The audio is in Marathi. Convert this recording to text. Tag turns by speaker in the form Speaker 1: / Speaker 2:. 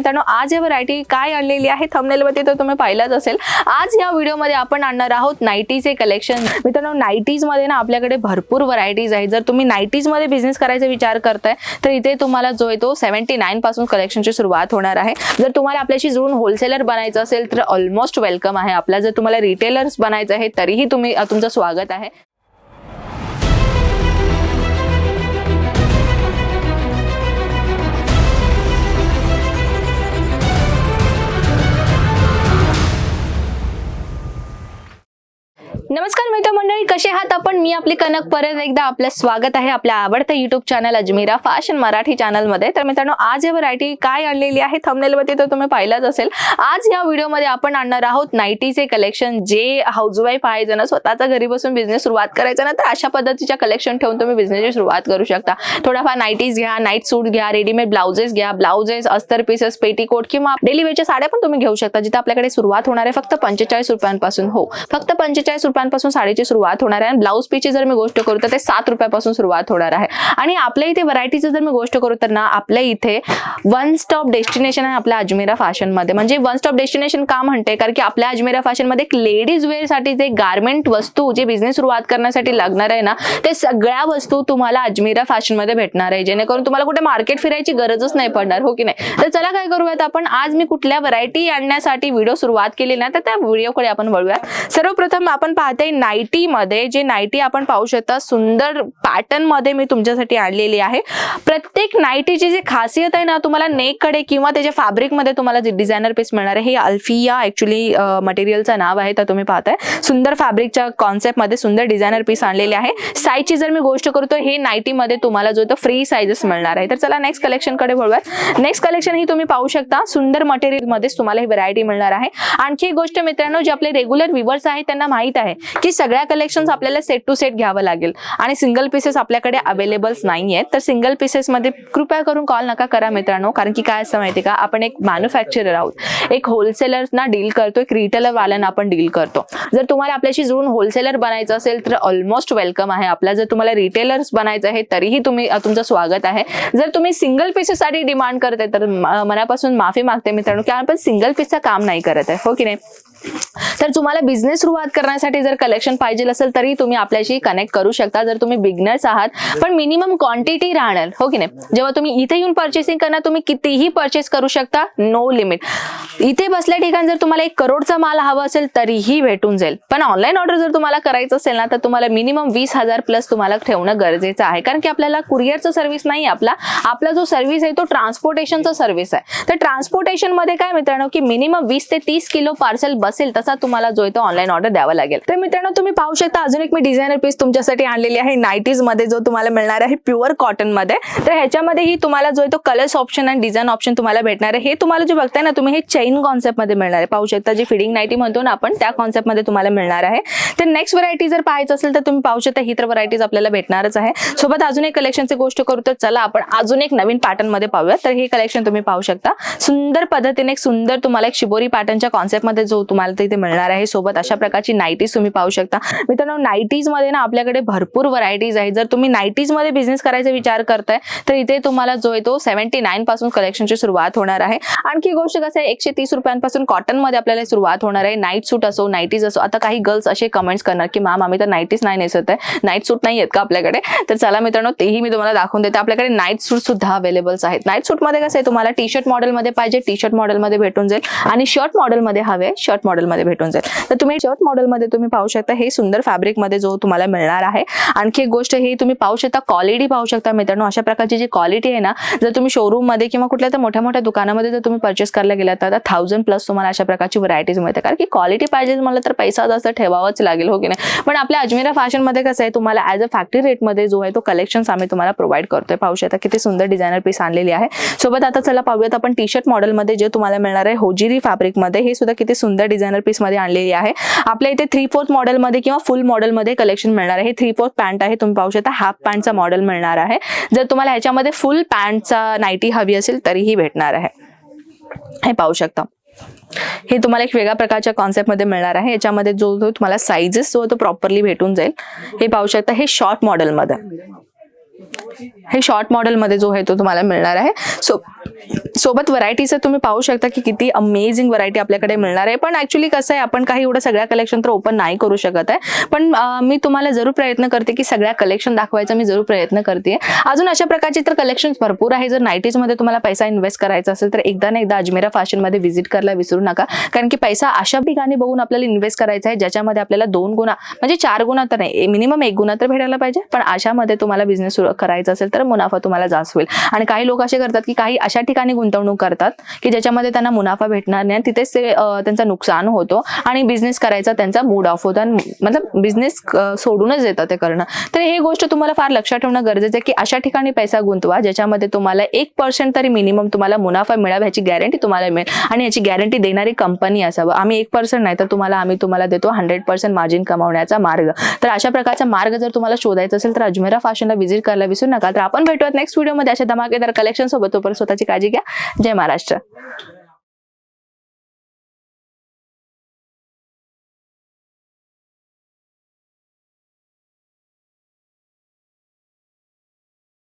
Speaker 1: मित्रांनो आज या व्हरायटी काय आणलेली आहे? थंबनेलवरती तर तुम्ही पाहिलंच असेल. आज या व्हिडिओमध्ये आपण आणणार आहोत नाईटीचे कलेक्शन मित्रांनो नाईटीजमध्ये ना आपल्याकडे भरपूर व्हरायटीज आहेत. जर तुम्ही नाईटीजमध्ये बिझनेस करायचा विचार करताय तर इथे तुम्हाला जो आहे तो सेव्हन्टी नाईन पासून कलेक्शनची सुरुवात होणार आहे. जर तुम्हाला आपल्याशी जुळून होलसेलर बनायचं असेल तर ऑलमोस्ट वेलकम आहे आपला. जर तुम्हाला रिटेलर्स बनायचं आहे तरीही तुम्ही तुमचं स्वागत आहे. नमस्कार मित्र मंडळी कसे आहात आपण? मी आपली कनक परत एकदा आपलं स्वागत आहे आपल्या आवडत्या YouTube channel Ajmera fashion Marathi चॅनलमध्ये तर मित्रांनो आज या व्हरायटी काय आणलेली आहे? थंबनेलवरती तर तुम्ही पाहिलंच असेल. आज या व्हिडिओमध्ये आपण आणणार आहोत नाईटीचे कलेक्शन जे हाऊसवाईफ आहे ज्यांना स्वतःचा घरी बसून बिझनेस सुरुवात करायचा ना तर अशा पद्धतीच्या कलेक्शन ठेवून तुम्ही बिझनेसची सुरुवात करू शकता. थोडाफार नाईटीज घ्या नाईट सूट घ्या रेडीमेड ब्लाउजेस घ्या ब्लाउजेस अस्तर पीसेस पेटीकोट किंवा डेली वेअरच्या साड्या पण तुम्ही घेऊ शकता जिथे आपल्याकडे सुरुवात होणार आहे फक्त पंचेचाळीस रुपयांपासून. हो फक्त पंचेचाळीस रुपये रुपयांपासून साडीची सुरुवात होणार आहे. आणि ब्लाऊज पीची जर मी गोष्ट करू तर ते सात रुपयापासून सुरुवात होणार आहे. आणि आपल्या इथे व्हरायटीची जर मी गोष्ट करू तर ना आपल्या इथे वन स्टॉप डेस्टिनेशन आहे आपल्या अजमेरा फॅशनमध्ये म्हणजे वन स्टॉप डेस्टिनेशन का म्हणते? कारण की आपल्या अजमेरा फॅशनमध्ये एक लेडीज वेअरसाठी जे गार्मेंट वस्तू जे बिझनेस सुरुवात करण्यासाठी लागणार आहे ना ते सगळ्या वस्तू तुम्हाला अजमेरा फॅशनमध्ये भेटणार आहे. जेणेकरून तुम्हाला कुठे मार्केट फिरायची गरजच नाही पडणार हो की नाही? तर चला काय करूयात आपण? आज मी कुठल्या व्हरायटी आणण्यासाठी व्हिडिओ सुरुवात केली ना तर त्या व्हिडिओकडे आपण वळूयात. सर्वप्रथम आपण पाहतो नाईटी मध्ये जे नाईटी आपण पाहू शकता सुंदर पॅटर्नमध्ये मी तुमच्यासाठी आणलेली आहे. प्रत्येक नाईटीची जी खासियत आहे ना तुम्हाला नेककडे किंवा त्याच्या फॅब्रिकमध्ये तुम्हाला जे डिझायनर पीस मिळणार आहे हे अल्फिया ऍक्च्युली मटेरियलचं नाव आहे तर तुम्ही पाहताय. सुंदर फॅब्रिकच्या कॉन्सेप्टमध्ये सुंदर डिझायनर पीस आणलेले आहे. साईजची जर मी गोष्ट करतो हे नाईटी मध्ये तुम्हाला जो तो फ्री साईजेस मिळणार आहे. तर चला नेक्स्ट कलेक्शनकडे वळूयात. नेक्स्ट कलेक्शन ही तुम्ही पाहू शकता. सुंदर मटेरियलमध्येच तुम्हाला ही व्हरायटी मिळणार आहे. आणखी एक गोष्ट मित्रांनो जे आपले रेग्युलर व्हिवर्स आहेत त्यांना माहीत आहे. की सगळ्या कलेक्शन आपल्याला सेट टू सेट घ्यावं लागेल. आणि सिंगल पीसेस आपल्याकडे अवेलेबल्स नाही आहेत तर सिंगल पीसेसमध्ये कृपया करून कॉल नका करा मित्रांनो. कारण की काय असं माहिती का? आपण एक मॅन्युफॅक्चरर आहोत. एक होलसेलरना डील करतो एक रिटेलर वाल्यांना आपण डील करतो. जर तुम्हाला आपल्याशी जुळून होलसेलर बनायचं असेल तर ऑलमोस्ट वेलकम आहे आपला. जर तुम्हाला रिटेलर्स बनायचं आहे तरीही तुम्ही तुमचं स्वागत आहे. जर तुम्ही सिंगल पीसेससाठी डिमांड करते तर मनापासून माफी मागते मित्रांनो. की आपण सिंगल पीसचं काम नाही करत आहे. हो की नाही? तर तुम्हाला बिझनेस सुरुवात करण्यासाठी जर जर कलेक्शन पाहिजे असेल तरी तुम्ही आपल्याशी कनेक्ट करू शकता जर तुम्ही बिगनर्स आहात. पण मिनिमम क्वांटिटी राहणार हो की नाही? जेव्हा तुम्ही इथे येऊन पर्चेसिंग करणार तुम्ही कितीही परचेस करू शकता नो लिमिट इथे बसल्या ठिकाणी जर तुम्हाला एक करोडचा माल हवा असेल तरीही भेटून जाईल. पण ऑनलाईन ऑर्डर जर तुम्हाला करायचं असेल ना तर तुम्हाला मिनिमम वीस हजार प्लस तुम्हाला ठेवणं गरजेचं आहे. कारण की आपल्याला कुरिअरचा सर्व्हिस नाही आपला. आपला जो सर्व्हिस आहे तो ट्रान्सपोर्टेशनचा सर्व्हिस आहे. तर ट्रान्सपोर्टेशनमध्ये काय मित्रांनो की मिनिमम वीस ते तीस किलो पार्सल बसेल तसा तुम्हाला जो आहे तो ऑनलाईन ऑर्डर द्यावा लागेल. तर मित्रांनो तुम्ही पाहू शकता अजून एक मी डिझायनर पीस तुमच्यासाठी आणलेली आहे. नाईटीजमध्ये जो तुम्हाला मिळणार आहे प्युअर कॉटनमध्ये. तर ह्याच्यामध्येही तुम्हाला जो आहे तो कलर्स ऑप्शन आणि डिझाईन ऑप्शन तुम्हाला भेटणार आहे. हे तुम्हाला जे बघताय ना तुम्ही हे चेन कॉन्सेप्टमध्ये मिळणार आहे. पाहू शकता जी फिडिंग नाईटी म्हणतो ना आपण त्या कॉन्सेप्टमध्ये तुम्हाला मिळणार आहे. तर नेक्स्ट व्हरायटी जर पाहायचं असेल तर तुम्ही पाहू शकता ही तर व्हरायटीज आपल्याला भेटणारच आहे. सोबत अजून एक कलेक्शनची गोष्ट करू तर चला आपण अजून एक नवीन पॅटर्नमध्ये पाहूया तर हे कलेक्शन तुम्ही पाहू शकता. सुंदर पद्धतीने एक सुंदर तुम्हाला एक शिबोरी पॅटर्नच्या कॉन्सेप्टमध्ये जो तुम्हाला तिथे मिळणार आहे. सोबत अशा प्रकारची नाईटीज तुम्ही पाहू शकता. मित्रांनो नाईटीजमध्ये ना आपल्याकडे भरपूर व्हरायटीज आहेत. जर तुम्ही नाईटीजमध्ये बिझनेस करायचा विचार करताय तर इथे तुम्हाला जो आहे तो सेव्हन्टी नाईन पासून कलेक्शनची सुरुवात होणार आहे. आणखी गोष्ट कसं आहे एकशे तीस रुपयांपासून कॉटनमध्ये आपल्याला सुरुवात होणार आहे. नाईट सूट असो नाईटीज असो. आता काही गर्ल्स असे कमेंट्स करणार की मॅम आम्ही तर नाईटीज नाही नेसत आहे. नाईट सूट नाही आहेत का आपल्याकडे? तर चला मित्रांनो तेही मी तुम्हाला दाखवून देते. आपल्याकडे नाईट सूट सुद्धा अवेलेबल्स आहेत. नाईट सूटमध्ये कसं आहे तुम्हाला टी शर्ट मॉडेलमध्ये पाहिजे. टी शर्ट मॉडेलमध्ये भेटून जाईल. आणि शर्ट मॉडेलमध्ये हवे शर्ट मॉडेलमध्ये भेटून जाईल. तर तुम्ही शर्ट मॉडेलमध्ये तुम्ही पाहू शकता हे सुंदर फॅब्रिकमध्ये जो तुम्हाला मिळणार आहे. आणखी एक गोष्ट ही तुम्ही पाहू शकता क्वालिटी पाहू शकता मित्रांनो. अशा प्रकारची जी क्वालिटी आहे ना जर तुम्ही शोरूममध्ये किंवा कुठल्या तर मोठ्या मोठ्या दुकानामध्ये जर तुम्ही परचेस करायला गेलात तर थाउजंड प्लस तुम्हाला अशा प्रकारची व्हरायटीज मिळते कारण की क्वालिटी पाहिजे मला तर पैसा जास्त ठेवावाच लागेल हो की नाही? पण आपल्या अजमेरा फॅशनमध्ये कसं आहे तुम्हाला ऍज अ फॅक्टरी रेटमध्ये जो आहे तो कलेक्शन आम्ही तुम्हाला प्रोव्हाइड करतोय. पाहू शकता किती सुंदर डिझायनर पीस आणलेली आहे. सोबत आता चला पाहूयात आपण टी शर्ट मॉडेलमध्ये जे तुम्हाला मिळणार आहे होजिरी फॅब्रिकमध्ये हे सुद्धा किती सुंदर डिझायनर पीसमध्ये आणलेली आहे. आपल्या इथे थ्री फोर्थ मॉडेलमध्ये किंवा फुल मॉडेलमध्ये कलेक्शन मिळणार आहे. थ्री फोर्थ पॅन्ट आहे. तुम्ही पाहू शकता हाफ पॅन्टचा मॉडेल मिळणार आहे. जर तुम्हाला ह्याच्यामध्ये फुल पॅन्टचा नाईटी हवी असेल तरीही भेटणार आहे. हे पाहू शकता. हे तुम्हाला एक वेगळ्या प्रकारच्या कॉन्सेप्टमध्ये मिळणार आहे. याच्यामध्ये जो जो तुम्हाला साईजेस जो तो प्रॉपरली भेटून जाईल. हे पाहू शकता हे शॉर्ट मॉडेलमध्ये हे शॉर्ट मॉडेलमध्ये जो आहे तो तुम्हाला मिळणार आहे. सो सोबत व्हरायटीचं तुम्ही पाहू शकता की किती अमेझिंग व्हरायटी आपल्याकडे मिळणार आहे. पण ऍक्च्युली कसं आहे आपण काही एवढं सगळ्या कलेक्शन तर ओपन नाही करू शकत आहे. पण मी तुम्हाला जरूर प्रयत्न करते की सगळ्या कलेक्शन दाखवायचा मी जरूर प्रयत्न करते. अजून अशा प्रकारचे तर कलेक्शन भरपूर आहे. जर नाईटीजमध्ये तुम्हाला पैसा इन्व्हेस्ट करायचा असेल तर एकदा ना एकदा अजमेरा फॅशनमध्ये व्हिजिट करायला विसरू नका. कारण की पैसा अशा ठिकाणी बघून आपल्याला इन्व्हेस्ट करायचा आहे ज्याच्यामध्ये आपल्याला दोन गुणा म्हणजे चार गुणा तर नाही मिनिमम एक गुणा तर भेटायला पाहिजे. पण अशामध्ये तुम्हाला बिझनेस करायचं असेल तर मुनाफा तुम्हाला जास्त होईल. आणि काही लोक असे करतात की काही अशा ठिकाणी गुंतवणूक करतात की ज्याच्यामध्ये त्यांना मुनाफा भेटणार नाही तिथेच ते त्यांचं नुकसान होतो आणि बिझनेस करायचा त्यांचा मूड ऑफ होतो आणि मतलब बिझनेस सोडूनच देतं ते करणं. तर ही गोष्ट तुम्हाला फार लक्षात ठेवणं गरजेचं आहे की अशा ठिकाणी पैसा गुंतवा ज्याच्यामध्ये तुम्हाला एक पर्सेंट तरी मिनिमम तुम्हाला मुनाफा मिळावा ह्याची गॅरंटी तुम्हाला मिळेल आणि याची गॅरंटी देणारी कंपनी असावं. आम्ही एक पर्सेंट नाही तर तुम्हाला आम्ही तुम्हाला देतो हंड्रेड पर्सेंट मार्जिन कमावण्याचा मार्ग. तर अशा प्रकारचा मार्ग जर तुम्हाला शोधायचा असेल तर अजमेरा फॅशनला व्हिजिट करायला विसरू नका. तर आपण भेटूयात नेक्स्ट व्हिडिओमध्ये अशा धमाकेदार कलेक्शन सोबत. तोपर्यंत स्वतःची काळजी घ्या. जय महाराष्ट्र.